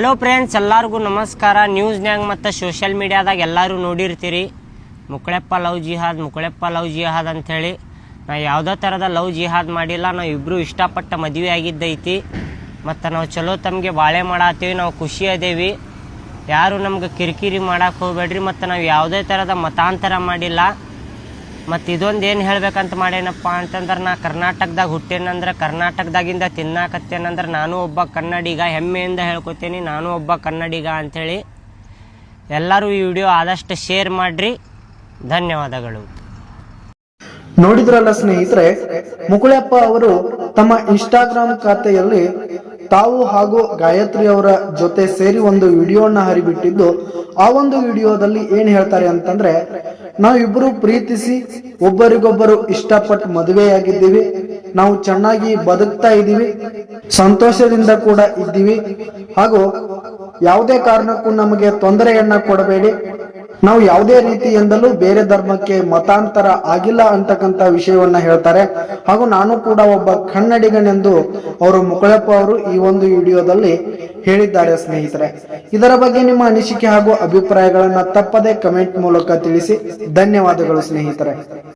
Hello friends ಎಲ್ಲರಿಗೂ ನಮಸ್ಕಾರ. ನ್ಯೂಸ್ನ್ಯಾಗ ಮತ್ತು ಸೋಷಿಯಲ್ ಮೀಡಿಯಾದಾಗ ಎಲ್ಲರೂ ನೋಡಿರ್ತೀರಿ. Mukkaleppa love jihad Mukkaleppa love jihad ಅಂಥೇಳಿ. ನಾ ಯಾವುದೋ ಥರದ ಲವ್ ಜಿಹಾದ್ ಮಾಡಿಲ್ಲ ನಾವು ಇಬ್ಬರು ಇಷ್ಟಪಟ್ಟ ಮದುವೆ ಆಗಿದ್ದೈತಿ. ಮತ್ತು ನಾವು ಚಲೋ ತಮಗೆ ಬಾಳೆ ಮಾಡತ್ತೀವಿ ನಾವು ಖುಷಿ ಅದೇವಿ. ಯಾರು ನಮ್ಗೆ ಕಿರಿಕಿರಿ ಮಾಡಕ್ಕೆ ಹೋಗ್ಬೇಡ್ರಿ, ಮತ್ತು ನಾವು ಯಾವುದೇ ಥರದ ಮತಾಂತರ ಮಾಡಿಲ್ಲ. ಮತ್ತು ಇದೊಂದು ಏನು ಹೇಳಬೇಕಂತ ಮಾಡೇನಪ್ಪ ಅಂತಂದ್ರೆ ನಾ ಕರ್ನಾಟಕದಾಗ ಹುಟ್ಟೇನಂದ್ರೆ ಕರ್ನಾಟಕದಾಗಿಂದ ತಿನ್ನಾಕತ್ತೇನಂದ್ರೆ ನಾನು ಒಬ್ಬ ಕನ್ನಡಿಗ, ಹೆಮ್ಮೆಯಿಂದ ಹೇಳ್ಕೊತೀನಿ ನಾನು ಒಬ್ಬ ಕನ್ನಡಿಗ ಅಂಥೇಳಿ ಎಲ್ಲರೂ ಈ ವಿಡಿಯೋ ಆದಷ್ಟು ಶೇರ್ ಮಾಡಿರಿ. ಧನ್ಯವಾದಗಳು. ನೋಡಿದ್ರಲ್ಲ ಸ್ನೇಹಿತರೆ ಮುಕುಳಪ್ಪ ಅವರು ತಮ್ಮ ಇನ್ಸ್ಟಾಗ್ರಾಮ್ ಖಾತೆಯಲ್ಲಿ ತಾವು ಹಾಗೂ ಗಾಯತ್ರಿ ಅವರ ಜೊತೆ ಸೇರಿ ಒಂದು ವಿಡಿಯೋನ ಹರಿಬಿಟ್ಟಿದ್ದು, ಆ ಒಂದು ವಿಡಿಯೋದಲ್ಲಿ ಏನ್ ಹೇಳ್ತಾರೆ ಅಂತಂದ್ರೆ ನಾವಿಬ್ರು ಪ್ರೀತಿಸಿ ಒಬ್ಬರಿಗೊಬ್ಬರು ಇಷ್ಟಪಟ್ಟು ಮದುವೆಯಾಗಿದ್ದೀವಿ. ನಾವು ಚೆನ್ನಾಗಿ ಬದುಕ್ತಾ ಇದ್ದೀವಿ. ಸಂತೋಷದಿಂದ ಕೂಡ ಇದ್ದೀವಿ. ಹಾಗೂ ಯಾವುದೇ ಕಾರಣಕ್ಕೂ ನಮಗೆ ತೊಂದರೆಯನ್ನ ಕೊಡಬೇಡಿ. ನಾವು ಯಾವುದೇ ರೀತಿಯಿಂದಲೂ ಬೇರೆ ಧರ್ಮಕ್ಕೆ ಮತಾಂತರ ಆಗಿಲ್ಲ ಅಂತಕ್ಕಂಥ ವಿಷಯವನ್ನ ಹೇಳ್ತಾರೆ. ಹಾಗೂ ನಾನು ಕೂಡ ಒಬ್ಬ ಕನ್ನಡಿಗನೆಂದು ಅವರು ಮುಕಳಪ್ಪ ಅವರು ಈ ಒಂದು ವಿಡಿಯೋದಲ್ಲಿ ಹೇಳಿದ್ದಾರೆ ಸ್ನೇಹಿತರೆ. ಇದರ ಬಗ್ಗೆ ನಿಮ್ಮ ಅನಿಸಿಕೆ ಹಾಗೂ ಅಭಿಪ್ರಾಯಗಳನ್ನ ತಪ್ಪದೆ ಕಮೆಂಟ್ ಮೂಲಕ ತಿಳಿಸಿ. ಧನ್ಯವಾದಗಳು ಸ್ನೇಹಿತರೆ.